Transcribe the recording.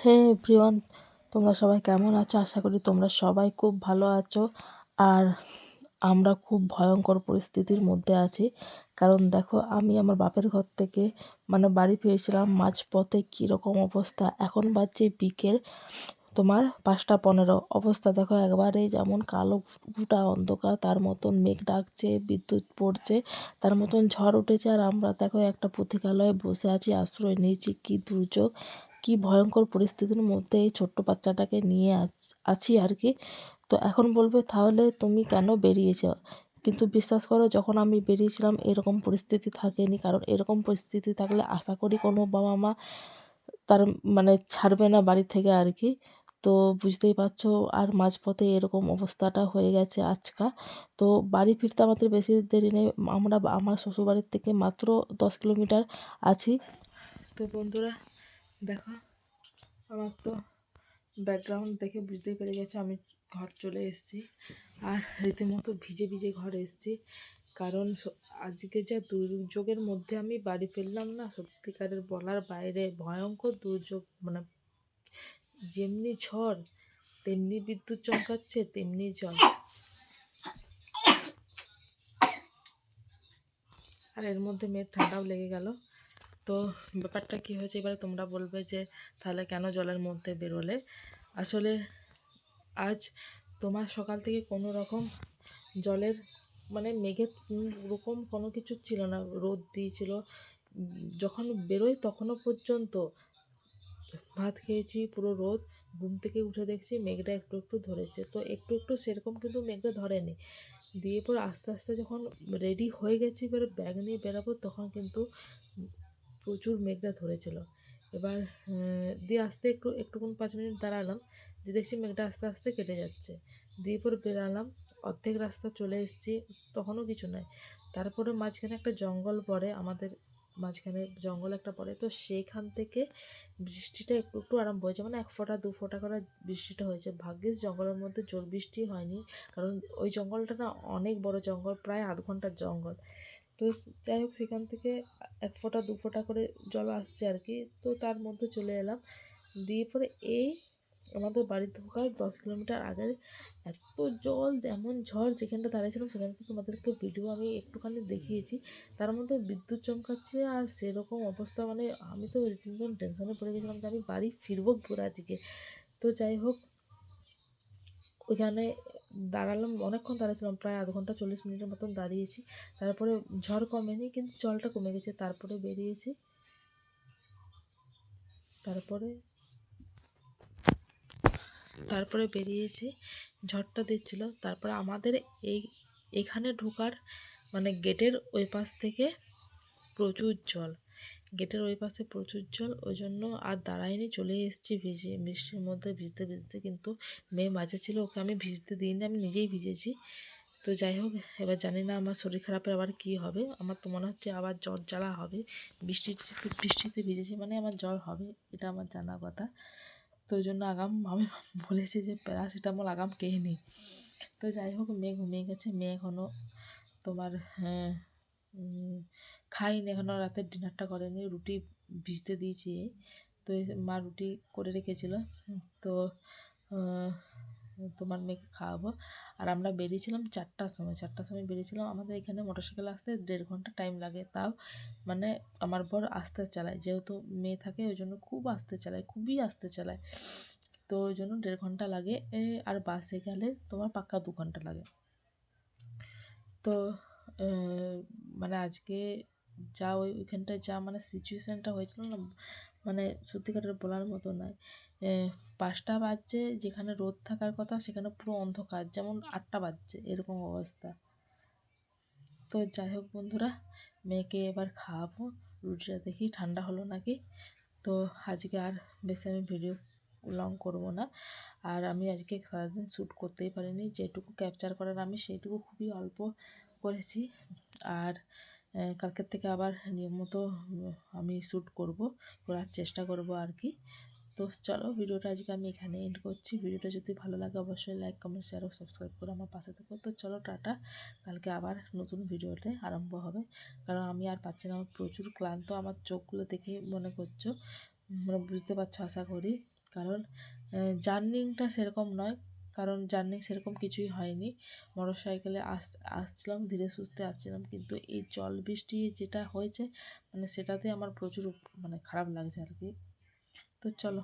হে everyone, তোমরা সবাই কেমন আছো? আশা করি তোমরা সবাই খুব ভালো আছো। আর আমরা খুব ভয়ঙ্কর পরিস্থিতির মধ্যে আছি। কারণ দেখো, আমি আমার বাপের ঘর থেকে মানে বাড়ি ফিরেছিলাম মাঝপথে কীরকম অবস্থা। এখন বাজছে বিকেল তোমার পাঁচটা পনেরো। অবস্থা দেখো, একবারে যেমন কালো ফুটা অন্ধকার, তার মতন মেঘ ডাকছে, বিদ্যুৎ পড়ছে, তার মতন ঝড় উঠেছে। আর আমরা দেখো একটা পুথিকালয়ে বসে আছি, আশ্রয় নিয়েছি, কী দুর্যোগ। কি ভয়ঙ্কর পরিস্থিতির মধ্যে এই ছোট্ট বাচ্চাটাকে নিয়ে আছি আর কি। তো এখন বলবে, তাহলে তুমি কেন বেরিয়েছ? কিন্তু বিশ্বাস করো, যখন আমি বেরিয়েছিলাম, এরকম পরিস্থিতি থাকেনি। কারণ এরকম পরিস্থিতি থাকলে আশা করি কোনো বাবা মা তার মানে ছাড়বে না বাড়ি থেকে আর কি। তো বুঝতেই পারছ, আর মাঝপথে এরকম অবস্থাটা হয়ে গেছে আজকা। তো বাড়ি ফিরতে আমাদের বেশি দেরি নেই। আমরা আমার শ্বশুরবাড়ির থেকে মাত্র দশ কিলোমিটার আছি। তো বন্ধুরা দেখো। আমার তো ব্যাকগ্রাউন্ড দেখে বুঝতেই পেরে গেছে, আমি ঘর চলে এসেছি। আর রীতিমতো ভিজে ভিজে ঘরে এসেছি। কারণ আজকে যা দুর্যোগের মধ্যে আমি বাড়ি ফেললাম না, সত্যিকারের বলার বাইরে ভয়ঙ্কর দুর্যোগ মানে যেমনি ঝড়, তেমনি বিদ্যুৎ চমকাচ্ছে, তেমনি জল। আর এর মধ্যে মেয়ের ঠান্ডাও লেগে গেল। তো ব্যাপারটা কী হয়েছে? এবারে তোমরা বলবে যে, তাহলে কেন জলের মধ্যে বেরোলে? আসলে আজ তোমার সকাল থেকে কোনো রকম জলের মানে মেঘের রকম কোনো কিছু ছিল না। রোদ দিয়েছিল। যখন বেরোই তখনও পর্যন্ত ভাত খেয়েছি, পুরো রোদ। ঘুম থেকে উঠে দেখছি মেঘটা একটু একটু ধরেছে। তো একটু একটু সেরকম কিন্তু মেঘটা ধরেনি। দিয়ে পর আস্তে আস্তে যখন রেডি হয়ে গেছি, এবার ব্যাগ নিয়ে বেরাবো, তখন কিন্তু প্রচুর মেঘটা ধরেছিল। এবার দিয়ে আস্তে একটু একটুক্ষণ পাঁচ মিনিট দাঁড়ালাম, দিয়ে দেখছি মেঘটা আস্তে আস্তে কেটে যাচ্ছে। দিয়ে পরে বেরালাম, অর্ধেক রাস্তা চলে এসেছি, তখনও কিছু নয় তারপরে মাঝখানে একটা জঙ্গল পড়ে, আমাদের মাঝখানে জঙ্গল একটা পড়ে, তো সেইখান থেকে বৃষ্টিটা একটু একটু আরম্ভ হয়েছে মানে এক ফোঁটা, দু ফোঁটা করে বৃষ্টিটা হয়েছে। ভাগ্যিস জঙ্গলের মধ্যে জোর বৃষ্টি হয়নি, কারণ ওই জঙ্গলটা না অনেক বড় জঙ্গল, প্রায় আধ ঘণ্টার জঙ্গল। তো যাই হোক সেখান থেকে এক ফোঁটা, দু ফোঁটা করে জল আসছে আর কি তো তার মধ্যে চলে এলাম। দিয়ে পরে এই আমাদের বাড়ি ঢোকার দশ কিলোমিটার আগে এত জল এমন ঝড় যেখানটা দাঁড়িয়েছিলাম, সেখানে তো তোমাদেরকে ভিডিও আমি একটুখানি দেখিয়েছি। তার মধ্যে বিদ্যুৎ চমকাচ্ছে আর সেরকম অবস্থা মানে আমি তো রীতিমতন টেনশনে পড়ে গেছিলাম যে আমি বাড়ি ফিরবো ঘুরে আজকে। তো যাই হোক ওইখানে দাঁড়ালাম, অনেকক্ষণ দাঁড়িয়েছিলাম প্রায় আধ ঘণ্টা চল্লিশ মিনিটের মতন দাঁড়িয়েছি। তারপরে ঝড় কমেনি, কিন্তু জলটা কমে গেছে, তারপরে বেরিয়েছি। তারপরে তারপরে বেরিয়েছি, ঝড়টা দিচ্ছিল। তারপরে আমাদের এই, এখানে ঢোকার মানে গেটের ওই পাশ থেকে প্রচুর জল। গেটের ওই পাশে প্রচুর জল ওই জন্য আর দাঁড়ায়নি চলে এসেছি ভিজে, বৃষ্টির মধ্যে ভিজতে ভিজতে কিন্তু মেয়ে মাঝে ছিল, ওকে আমি ভিজতে দিইনি, আমি নিজেই ভিজেছি। তো যাই হোক, এবার জানি না আমার শরীর খারাপের আবার কী হবে, আমার তো মনে হচ্ছে আবার জ্বর জ্বালা হবে বৃষ্টির বৃষ্টিতে ভিজেছি মানে আমার জ্বর হবে, এটা আমার জানা কথা। তো ওই জন্য আগাম, আমি বলেছি যে প্যারাসিটামল আগাম খেয়ে নিই। তো যাই হোক মেয়ে ঘুমিয়ে গেছে মেয়ে এখনও তোমার হ্যাঁ খাইনি এখনও রাতের ডিনারটা করেনি রুটি ভিজতে দিয়েছি। তো মা রুটি করে রেখেছিল তো তোমার মেয়েকে খাওয়াবো। আর আমরা বেরিয়েছিলাম চারটার সময় চারটার সময় বেরিয়েছিলাম। আমাদের এখানে মোটরসাইকেল আসতে দেড় ঘণ্টা টাইম লাগে তাও মানে আমার বর আস্তে চালায় যেহেতু মেয়ে থাকে ওই জন্য খুব আস্তে চালায় খুবই আস্তে চালায়। তো ওই জন্য দেড় ঘণ্টা লাগে আর বাসে গেলে তোমার পাক্কা দু ঘণ্টা লাগে। তো মানে আজকে যা ওই, ওইখানটায় যা মানে সিচুয়েশানটা হয়েছিল না মানে সত্যিকারের বলার মতো নয়। পাঁচটা বাজছে, যেখানে রোদ থাকার কথা সেখানে পুরো অন্ধকার, যেমন আটটা বাজছে, এরকম অবস্থা। তো যাই হোক বন্ধুরা, মেয়েকে এবার খাওয়াবো, রুটিটা দেখি ঠান্ডা হলো নাকি? তো আজকে আর বেশি আমি ভিডিও লং করব না। আর আমি আজকে সারাদিন শ্যুট করতেই পারিনি। যেটুকু ক্যাপচার করার আমি সেইটুকু খুবই অল্প করেছি। আর কালকের থেকে আবার নিয়মিত আমি শ্যুট করব, করার চেষ্টা করব আর কি। তো চলো ভিডিওটা আজকে আমি এখানে এন্ড করছি। ভিডিওটা যদি ভালো লাগে অবশ্যই লাইক কমেন্ট শেয়ার ও সাবস্ক্রাইব করে আমার পাশে থাকো। তো চলো টাটা। কালকে আবার নতুন ভিডিওতে আরম্ভ হবে। কারণ আমি আর পাচ্ছি না। আমার প্রচুর ক্লান্ত। আমার চোখগুলো দেখে মনে করছ। মানে বুঝতে পারছ আশা করি। কারণ জার্নিংটা সেরকম নয়। কারণ জার্নি সেরকম কিছুই হয়নি। মোটর সাইকেলে আস, আসছিলাম, ধীরে সুস্থে আসছিলাম। কিন্তু এই জল বৃষ্টি যেটা হয়েছে মানে সেটাতে আমার প্রচুর মানে খারাপ লাগছে আর কি তো চলো।